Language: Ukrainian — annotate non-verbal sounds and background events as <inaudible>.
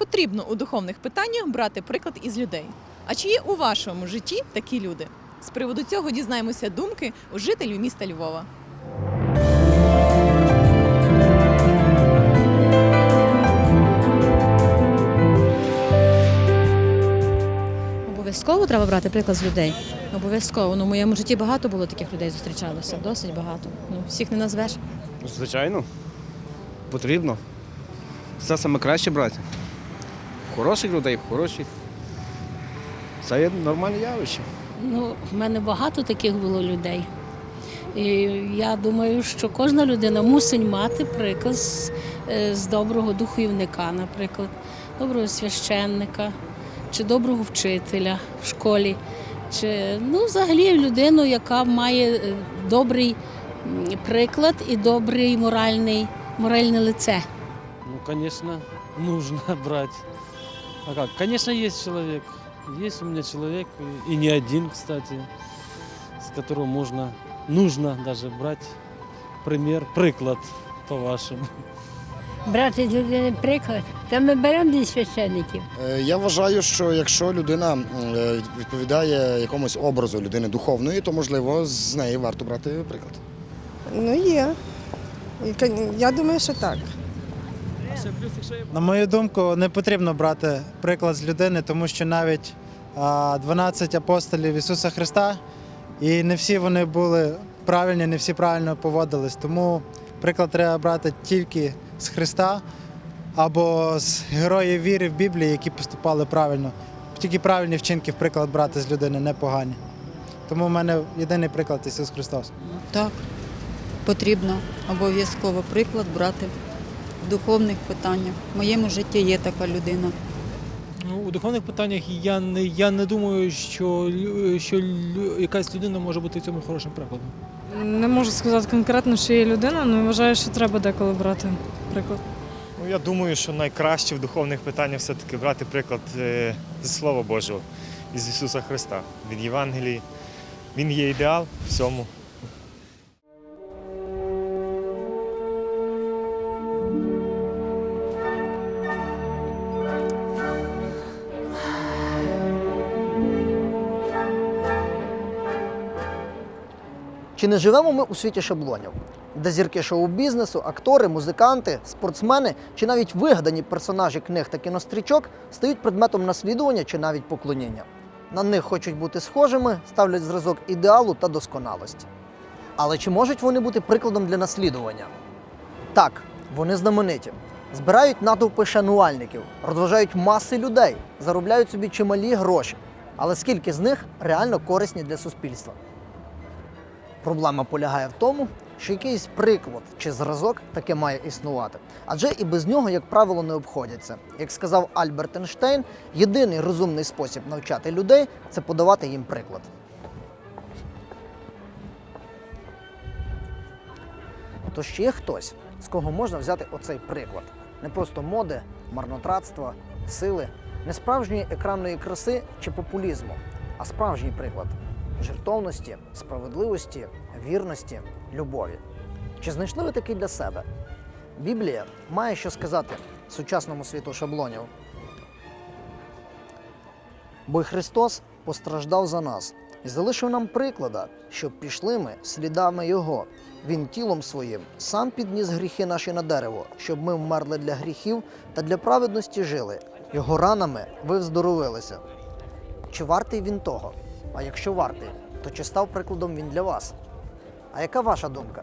потрібно у духовних питаннях брати приклад із людей. А чи є у вашому житті такі люди? З приводу цього дізнаємося думки у жителів міста Львова. Обов'язково треба брати приклад з людей. Обов'язково. Ну, в моєму житті багато було таких людей зустрічалося, досить багато. Ну, всіх не назвеш. Звичайно, потрібно. Все саме краще брати. Хороших людей, хороших. Це є нормальне явище. Ну, в мене багато таких було людей. І я думаю, що кожна людина мусить мати приклад з, е, доброго духовника, наприклад, доброго священника чи доброго вчителя в школі, чи ну, взагалі людину, яка має е, добрий приклад і добрий моральний, моральне лице. Ну, конечно, <laughs> нужно брать. А как? Конечно, есть человек. Есть у меня человек, и не один, кстати, с которого можно, нужно даже брать пример, приклад по-вашему. брати з людини приклад, то ми беремо зі священників. Е, Я вважаю, що якщо людина е, відповідає якомусь образу людини духовної, то можливо з неї варто брати приклад. Ну, є. І, кон- Я думаю, що так. На мою думку, не потрібно брати приклад з людини, тому що навіть 12 апостолів Ісуса Христа, і не всі вони були правильні, не всі правильно поводились. Тому приклад треба брати тільки з Христа або з героїв віри в Біблії, які поступали правильно. Тільки правильні вчинки в приклад брати з людини, не погані. Тому в мене єдиний приклад Ісус Христос. Так, потрібно обов'язково приклад брати духовних питаннях. В моєму житті є така людина. Ну, у духовних питаннях я не, я не думаю, що, що якась людина може бути в цьому хорошим прикладом. Не можу сказати конкретно, що є людина, але вважаю, що треба деколи брати приклад. Ну, я думаю, що найкраще в духовних питаннях все-таки брати приклад е, з Слова Божого, із Ісуса Христа, від Євангелії. Він є ідеал всьому. Чи не живемо ми у світі шаблонів, де зірки шоу-бізнесу, актори, музиканти, спортсмени чи навіть вигадані персонажі книг та кінострічок стають предметом наслідування чи навіть поклоніння? На них хочуть бути схожими, ставлять зразок ідеалу та досконалості. Але чи можуть вони бути прикладом для наслідування? Так, вони знамениті. Збирають натовпи шанувальників, розважають маси людей, заробляють собі чималі гроші. Але скільки з них реально корисні для суспільства? Проблема полягає в тому, що якийсь приклад чи зразок таке має існувати. Адже і без нього, як правило, не обходяться. Як сказав Альберт Ейнштейн, єдиний розумний спосіб навчати людей це подавати їм приклад. Тож чи є хтось, з кого можна взяти оцей приклад? Не просто моди, марнотратства, сили, не справжньої екранної краси чи популізму, а справжній приклад жертовності, справедливості, вірності, любові. Чи знайшли ви такий для себе? Біблія має що сказати сучасному світу шаблонів. Бо Христос постраждав за нас і залишив нам приклада, щоб пішли ми слідами Його. Він тілом своїм сам підніс гріхи наші на дерево, щоб ми вмерли для гріхів та для праведності жили. Його ранами ви вздоровилися. Чи вартий він того? А якщо вартий, то чи став прикладом він для вас? А яка ваша думка?